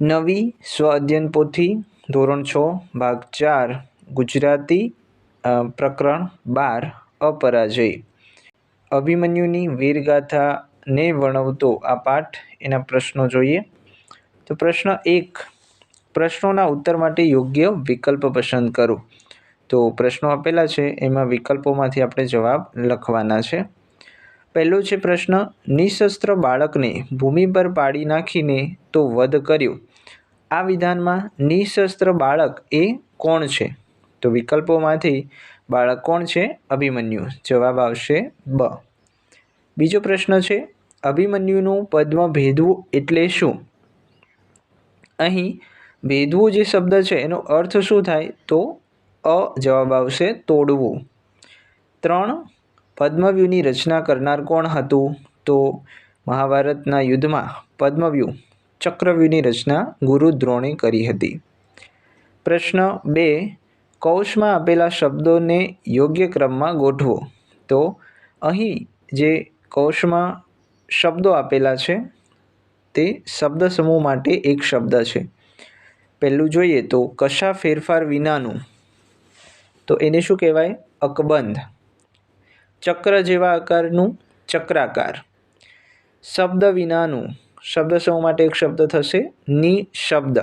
નવી સ્વ અધ્યયન પોથી, ધોરણ છ, ભાગ ચાર, ગુજરાતી પ્રકરણ બાર, અપરાજય. અભિમન્યુની વીરગાથાને વર્ણવતો આ પાઠ, એના પ્રશ્નો જોઈએ. તો પ્રશ્ન એક, પ્રશ્નોના ઉત્તર માટે યોગ્ય વિકલ્પ પસંદ કરો. તો પ્રશ્નો આપેલા છે, એમાં વિકલ્પોમાંથી આપણે જવાબ લખવાના છે. પહેલો છે પ્રશ્ન, નિશસ્ત્ર બાળકને ભૂમિ પર પાડી નાખીને તો વધ કર્યો. આ વિધાનમાં નિશસ્ત્ર બાળક એ કોણ છે? તો વિકલ્પોમાંથી, બાળક કોણ છે? અભિમન્યુ. જવાબ આવશે બ. બીજો પ્રશ્ન છે, અભિમન્યુનું પદ્મ ભેદવું એટલે શું? અહીં, ભેદવું જે શબ્દ છે એનો અર્થ શું થાય? તો અ જવાબ આવશે, તોડવું. ત્રણ પદ્મવ્યૂહની રચના કરનાર કોણ હતું? તો મહાભારતના યુદ્ધમાં પદ્મવ્યૂહ ચક્રવ્યૂહની રચના ગુરુ દ્રોણે કરી હતી. પ્રશ્ન બે કૌશમાં આપેલા શબ્દોને યોગ્ય ક્રમમાં ગોઠવો. તો અહીં જે કૌશમાં શબ્દો આપેલા છે, તે શબ્દ સમૂહ માટે એક શબ્દ છે. પહેલું જોઈએ તો કશા ફેરફાર વિનાનું? તો એને શું કહેવાય? અકબંધ. ચક્ર જેવા આકારનું ચક્રાકાર. શબ્દ વિનાનું. શબ્દ સૌ માટે એક શબ્દ થશે? નિશબ્દ.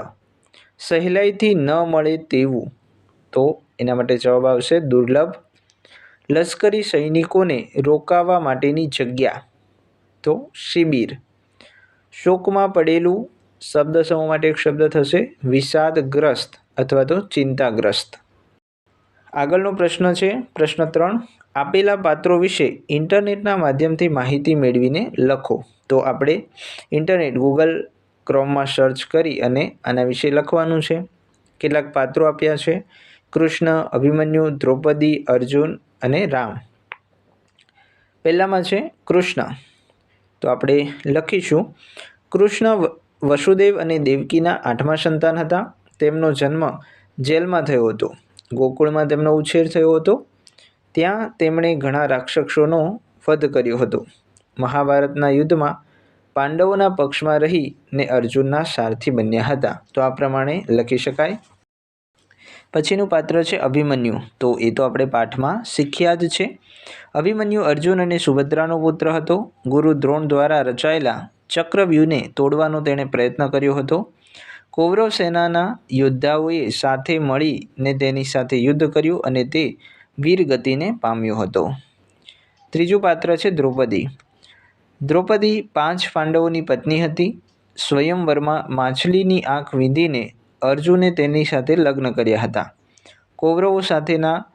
સહેલાઈથી ન મળે તેવું. તો એના માટે જવાબ આવશે દુર્લભ. લશ્કરી સૈનિકોને રોકાવા માટેની જગ્યા. તો શિબિર. શોકમાં પડેલું શબ્દ સમૂહ માટે એક શબ્દ થશે? વિષાદગ્રસ્ત અથવા તો ચિંતાગ્રસ્ત. આગળનો પ્રશ્ન છે, પ્રશ્ન ત્રણ. આપેલા પાત્રો વિશે ઇન્ટરનેટના માધ્યમથી માહિતી મેળવીને લખો. તો આપણે ઇન્ટરનેટ, ગૂગલ ક્રોમમાં સર્ચ કરી અને આના વિશે લખવાનું છે. કેટલાક પાત્રો આપ્યા છે. કૃષ્ણ, અભિમન્યુ, દ્રૌપદી, અર્જુન અને રામ. પહેલામાં છે કૃષ્ણ. તો આપણે લખીશું. કૃષ્ણ વસુદેવ અને દેવકીના આઠમા સંતાન હતા. તેમનો જન્મ જેલમાં થયો હતો. ગોકુળમાં તેમનો ઉછેર થયો હતો. ત્યાં તેમણે ઘણા રાક્ષસોનો વધ કર્યો હતો. મહાભારતના યુદ્ધમાં પાંડવોના પક્ષમાં રહીને અર્જુનના સારથી બન્યા હતા. તો આ પ્રમાણે લખી શકાય. પછીનું પાત્ર છે અભિમન્યુ. તો એ તો આપણે પાઠમાં શીખ્યા જ છે. અભિમન્યુ અર્જુન અને સુભદ્રાનો પુત્ર હતો. ગુરુ દ્રોણ દ્વારા રચાયેલા ચક્રવ્યૂહને તોડવાનો તેણે પ્રયત્ન કર્યો હતો. કૌરવ સેનાના યોદ્ધાઓએ સાથે મળીને તેની સાથે યુદ્ધ કર્યું અને તે વીરગતિને પામ્યો હતો. ત્રીજું પાત્ર છે દ્રૌપદી. દ્રૌપદી પાંચ પાંડવોની પત્ની હતી. સ્વયંવરમાં માછલીની આંખ વીંધીને અર્જુને તેની સાથે લગ્ન કર્યા હતા. કૌરવો સાથેના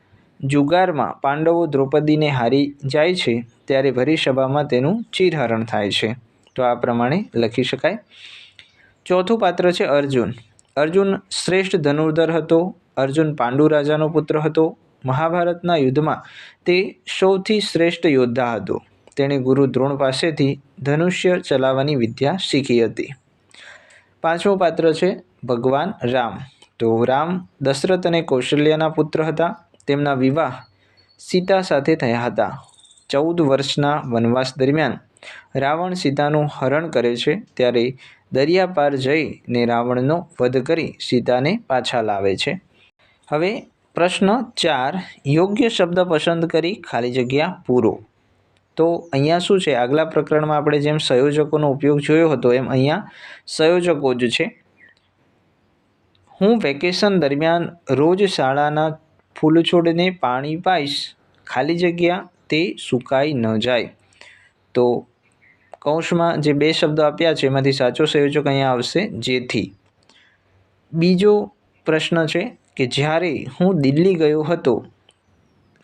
જુગારમાં પાંડવો દ્રૌપદીને હારી જાય છે ત્યારે ભરી સભામાં તેનું ચીરહરણ થાય છે. તો આ પ્રમાણે લખી શકાય. ચોથું પાત્ર છે અર્જુન. અર્જુન શ્રેષ્ઠ ધનુર્ધર હતો. અર્જુન પાંડુ રાજાનો પુત્ર હતો. મહાભારતના યુદ્ધમાં તે સૌથી શ્રેષ્ઠ યોદ્ધા હતો. તેણે ગુરુ દ્રોણ પાસેથી ધનુષ્ય ચલાવવાની વિદ્યા શીખી હતી. પાંચમું પાત્ર છે ભગવાન રામ. તો રામ દશરથ અને કૌશલ્યાના પુત્ર હતા. તેમના વિવાહ સીતા સાથે થયા હતા. ચૌદ વર્ષના વનવાસ દરમિયાન રાવણ સીતાનું હરણ કરે છે ત્યારે દરિયા પાર જઈને રાવણનો વધ કરી સીતાને પાછા લાવે છે. હવે પ્રશ્ન ચાર, યોગ્ય શબ્દ પસંદ કરી ખાલી જગ્યા પૂરો. તો અહીંયા શું છે? આગલા પ્રકરણમાં આપણે જેમ સંયોજકોનો ઉપયોગ જોયો હતો, એમ અહીંયા સંયોજકો જ છે. હું વેકેશન દરમિયાન રોજ શાળાના ફૂલ છોડને પાણી પાઈશ, ખાલી જગ્યા તે સુકાઈ ન જાય. તો કૌંસમાં જે બે શબ્દો આપ્યા છે, એમાંથી સાચો સંયોજક અહીંયા આવશે, જેથી. બીજો પ્રશ્ન છે કે જ્યારે હું દિલ્હી ગયો હતો,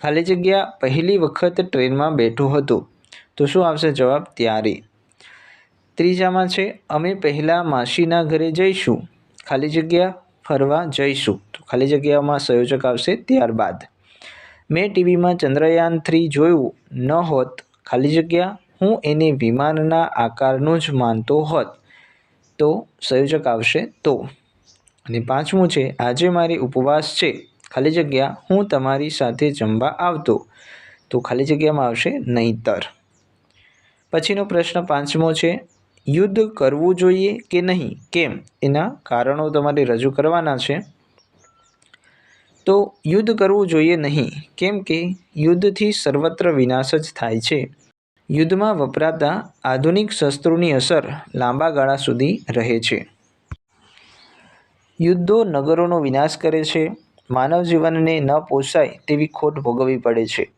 ખાલી જગ્યા પહેલી વખત ટ્રેનમાં બેઠો હતો, તો શું આવશે જવાબ? ત્યારે. ત્રીજામાં છે, અમે પહેલાં માસીના ઘરે જઈશું, ખાલી જગ્યા ફરવા જઈશું, તો ખાલી જગ્યામાં સંયોજક આવશે ત્યારબાદ. મેં ટીવીમાં ચંદ્રયાન થ્રી જોયું ન હોત, ખાલી જગ્યા હું એને વિમાનના આકારનું જ માનતો હોત, તો સંયોજક આવશે તો. અને પાંચમું છે, આજે મારી ઉપવાસ છે. ખાલી જગ્યા હું તમારી સાથે જમવા આવતો. તો ખાલી જગ્યામાં આવશે નહીતર. પછીનો પ્રશ્ન પાંચમો છે, યુદ્ધ કરવું જોઈએ કે નહીં? કેમ? એના કારણો તમારે રજૂ કરવાના છે. તો યુદ્ધ કરવું જોઈએ નહીં, કેમ કે યુદ્ધથી સર્વત્ર વિનાશ જ થાય છે. યુદ્ધમાં વપરાતા આધુનિક શસ્ત્રોની અસર લાંબા ગાળા સુધી રહે છે. યુદ્ધો નગરોનો વિનાશ કરે છે, માનવ જીવનને ન પોસાય તેવી ખોટ ભોગવવી પડે છે.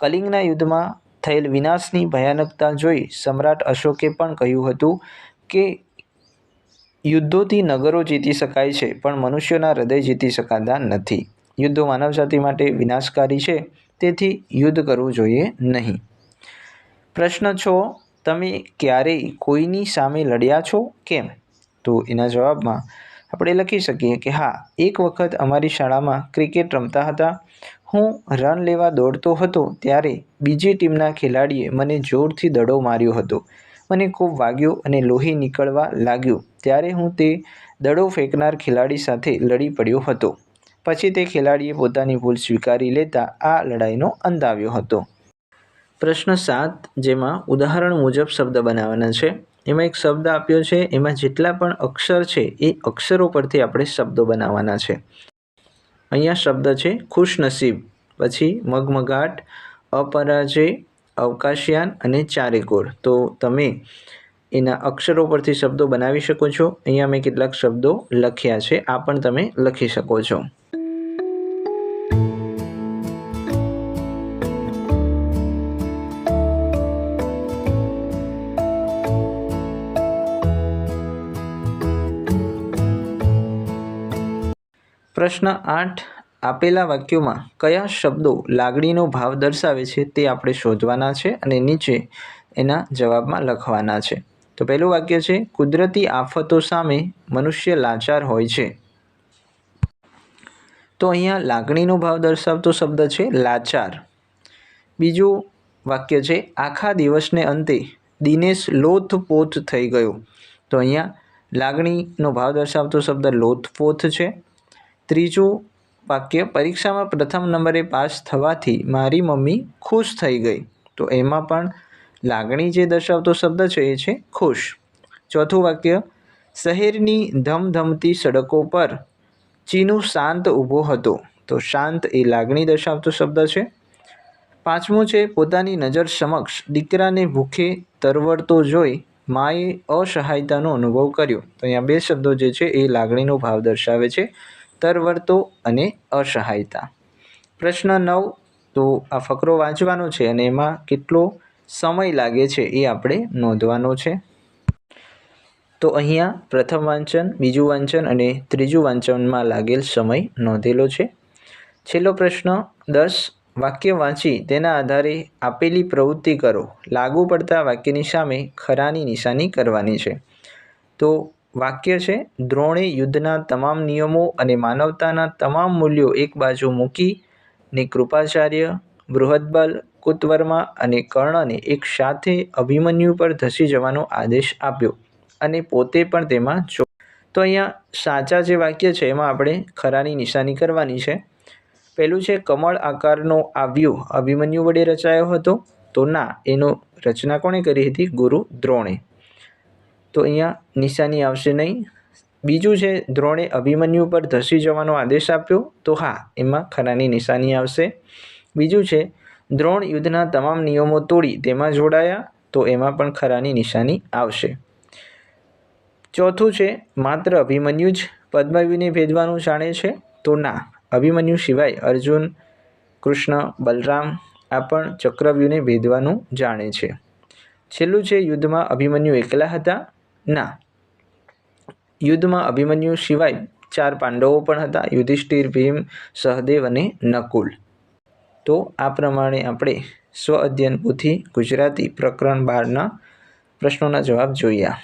કલિંગના યુદ્ધમાં થયેલ વિનાશની ભયાનકતા જોઈ સમ્રાટ અશોકે પણ કહ્યું હતું કે યુદ્ધોથી નગરો જીતી શકાય છે, પણ મનુષ્યોના હૃદય જીતી શકાતા નથી. યુદ્ધો માનવજાતિ માટે વિનાશકારી છે, તેથી યુદ્ધ કરવું જોઈએ નહીં. પ્રશ્ન છો, તમે ક્યારેય કોઈની સામે લડ્યા છો? કેમ? તો એના જવાબમાં આપણે લખી શકીએ કે હા, એક વખત અમારી શાળામાં ક્રિકેટ રમતા હતા. હું રન લેવા દોડતો હતો ત્યારે બીજી ટીમના ખેલાડીએ મને જોરથી દડો માર્યો હતો. મને ખૂબ વાગ્યો અને લોહી નીકળવા લાગ્યું. ત્યારે હું તે દડો ફેંકનાર ખેલાડી સાથે લડી પડ્યો હતો. પછી તે ખેલાડીએ પોતાની ભૂલ સ્વીકારી લેતા આ લડાઈનો અંત આવ્યો હતો. પ્રશ્ન સાત, જેમાં ઉદાહરણ મુજબ શબ્દ બનાવવાના છે. એમાં એક શબ્દ આપ્યો છે, એમાં જેટલા પણ અક્ષર છે એ અક્ષરો પરથી આપણે શબ્દો બનાવવાના છે. અહીંયા શબ્દ છે, ખુશનસીબ, પછી મગમગાટ અપરાજય અવકાશયાન અને ચારેકોર તો તમે એના અક્ષરો પરથી શબ્દો બનાવી શકો છો. અહીંયા મેં કેટલાક શબ્દો લખ્યા છે, આ પણ તમે લખી શકો છો. પ્રશ્ન આઠ. આપેલા વાક્યોમાં કયા શબ્દો લાગણીનો ભાવ દર્શાવે છે તે આપણે શોધવાના છે અને નીચે એના જવાબમાં લખવાના છે. તો પહેલું વાક્ય છે, કુદરતી આફતો સામે મનુષ્ય લાચાર હોય છે. તો અહીંયા લાગણીનો ભાવ દર્શાવતો શબ્દ છે, લાચાર. બીજું વાક્ય છે, આખા દિવસને અંતે દિનેશ લોથપોથ થઈ ગયો. તો અહીંયા લાગણીનો ભાવ દર્શાવતો શબ્દ લોથપોથ છે. ત્રીજું વાક્ય, પરીક્ષામાં પ્રથમ નંબરે પાસ થવાથી મારી મમ્મી ખુશ થઈ ગઈ. તો એમાં પણ લાગણી જે દર્શાવતો શબ્દ છે એ છે ખુશ. ચોથું વાક્ય, શહેરની ધમધમતી સડકો પર ચીનુ શાંત ઊભો હતો. તો શાંત એ લાગણી દર્શાવતો શબ્દ છે. પાંચમું છે, પોતાની નજર સમક્ષ દીકરાને ભૂખે તરવડતો જોઈ માએ અસહાયતાનો અનુભવ કર્યો. તો અહીંયા બે શબ્દો જે છે એ લાગણીનો ભાવ દર્શાવે છે. તરવરતો અને અસહાયતા. પ્રશ્ન નવ, તો આ ફકરો વાંચવાનો છે અને એમાં કેટલો સમય લાગે છે એ આપણે નોંધવાનો છે. તો અહીંયા પ્રથમ વાંચન, બીજું વાંચન અને ત્રીજું વાંચનમાં લાગેલ સમય નોંધેલો છે. છેલ્લો પ્રશ્ન, દસ, વાક્ય વાંચી તેના આધારે આપેલી પ્રવૃત્તિ કરો. લાગુ પડતા વાક્યની સામે ખરાની નિશાની કરવાની છે. તો વાક્ય છે, દ્રોણે યુદ્ધના તમામ નિયમો અને માનવતાના તમામ મૂલ્યો એક બાજુ મૂકી, ને કૃપાચાર્ય, બૃહદબલ, કુતવર્મા અને કર્ણને એક સાથે અભિમન્યુ પર ધસી જવાનો આદેશ આપ્યો અને પોતે પણ તેમાં જો તો અહીંયા સાચા જે વાક્ય છે, એમાં આપણે ખરાની નિશાની કરવાની છે. પહેલું છે, કમળ આકારનો આ વ્યૂહ અભિમન્યુ વડે રચાયો હતો. તો ના, એનો રચના કોણે કરી હતી? ગુરુ દ્રોણે. તો અહીંયા નિશાની આવશે નહીં. બીજું છે, દ્રોણે અભિમન્યુ પર ધસી જવાનો આદેશ આપ્યો. તો હા, એમાં ખરાની નિશાની આવશે. બીજું છે, દ્રોણ યુદ્ધના તમામ નિયમો તોડી તેમાં જોડાયા, તો એમાં પણ ખરાની નિશાની આવશે. ચોથું છે, માત્ર અભિમન્યુ જ પદ્મવ્યુને ભેદવાનું જાણે છે? તો ના, અભિમન્યુ સિવાય અર્જુન, કૃષ્ણ, બલરામ આ પણ ચક્રવ્યુને ભેદવાનું જાણે છે. છેલ્લું છે, યુદ્ધમાં અભિમન્યુ એકલા હતા. ના. યુદ્ધમાં અભિમન્યુ સિવાય ચાર પાંડવો પણ હતા, યુધિષ્ઠિર, ભીમ, સહદેવ અને નકુલ. તો આ પ્રમાણે આપણે સ્વ અધ્યયન પોથી ગુજરાતી પ્રકરણ બારના પ્રશ્નોના જવાબ જોયા.